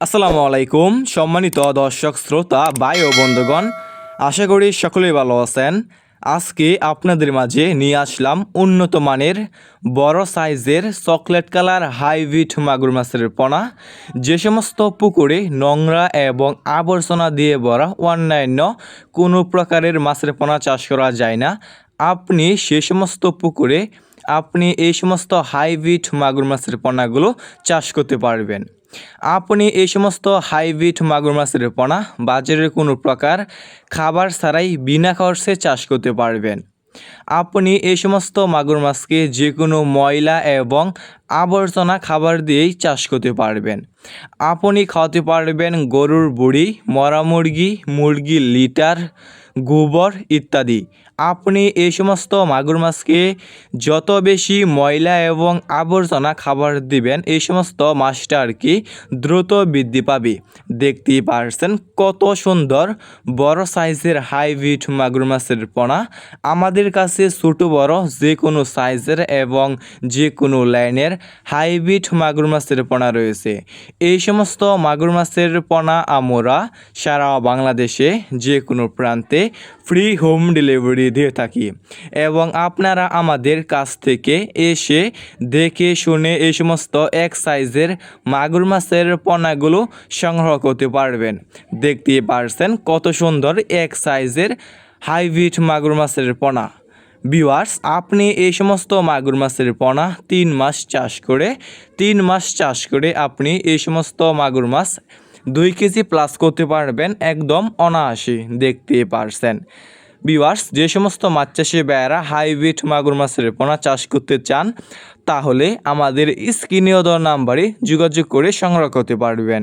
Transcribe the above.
আসসালামু আলাইকুম, সম্মানিত দর্শক, শ্রোতা, ভাই ও বন্ধুগণ, আশা করি সকলেই ভালো আছেন। আজকে আপনাদের মাঝে নিয়ে আসলাম উন্নত মানের, বড় সাইজের চকলেট কালার হাইব্রিড মাগুর মাছের পোনা। যে সমস্ত পুকুরে নোংরা এবং আবর্জনা দিয়ে ভরা অন্যান্য কোনো প্রকারের মাছের পোনা চাষ করা যায় না। আপনি সে সমস্ত পুকুরে, আপনি এই সমস্ত হাইব্রিড মাগুর মাছের পোনাগুলো চাষ করতে পারবেন। আপনি এই সমস্ত হাইব্রিড মাগুর মাছের পোনা বাজারের কোনো প্রকার খাবার ছাড়াই বিনা খরচে চাষ করতে পারবেন। আপনি এই সমস্ত মাগুর মাছকে যে কোনো ময়লা এবং আবর্জনা খাবার দিয়েই চাষ করতে পারবেন। আপনি খাওয়াতে পারবেন গরুর বুড়ি, মরা মুরগি, মুরগির লিটার গোবর ইত্যাদি। আপনি এই সমস্ত মাগুর মাছকে যত বেশি ময়লা এবং আবর্জনা খাবার দিবেন এই সমস্ত মাছটা আর কি দ্রুত বৃদ্ধি পাবে। দেখতেই পারছেন কত সুন্দর বড় সাইজের হাইব্রিড মাগুর মাছের পোনা। আমাদের কাছে ছোটো, বড় যে কোনো সাইজের এবং যে কোনো লাইনের হাইব্রিড মাগুর মাছের পোনা রয়েছে। এই সমস্ত মাগুর মাছের পোনা আমরা সারা বাংলাদেশে যে কোনো প্রান্তে ফ্রি হোম ডেলিভারি দিয়ে থাকি। এবং আপনারা আমাদের কাছ থেকে এসে দেখে শুনে এই সমস্ত এক সাইজের মাগুর মাছের পোনাগুলো সংগ্রহ করতে পারবেন। দেখতে পারছেন কত সুন্দর এক সাইজের হাইব্রিড মাগুর মাছের পোনা। বিওয়ার্স আপনি এই সমস্ত মাগুর মাছের পোনা তিন মাস চাষ করে, তিন মাস চাষ করে আপনি এই সমস্ত মাগুর মাছ দুই কেজি প্লাস করতে পারবেন একদম অনায়াসে দেখতে পারছেন। বিওয়ার্স যে সমস্ত মাছ চাষি বেয়ারা হাইব্রিড মাগুর মাছের পোনা চাষ করতে চান, তাহলে আমাদের স্ক্রিনীয় দর নাম্বারে যোগাযোগ করে সংগ্রহ করতে পারবেন।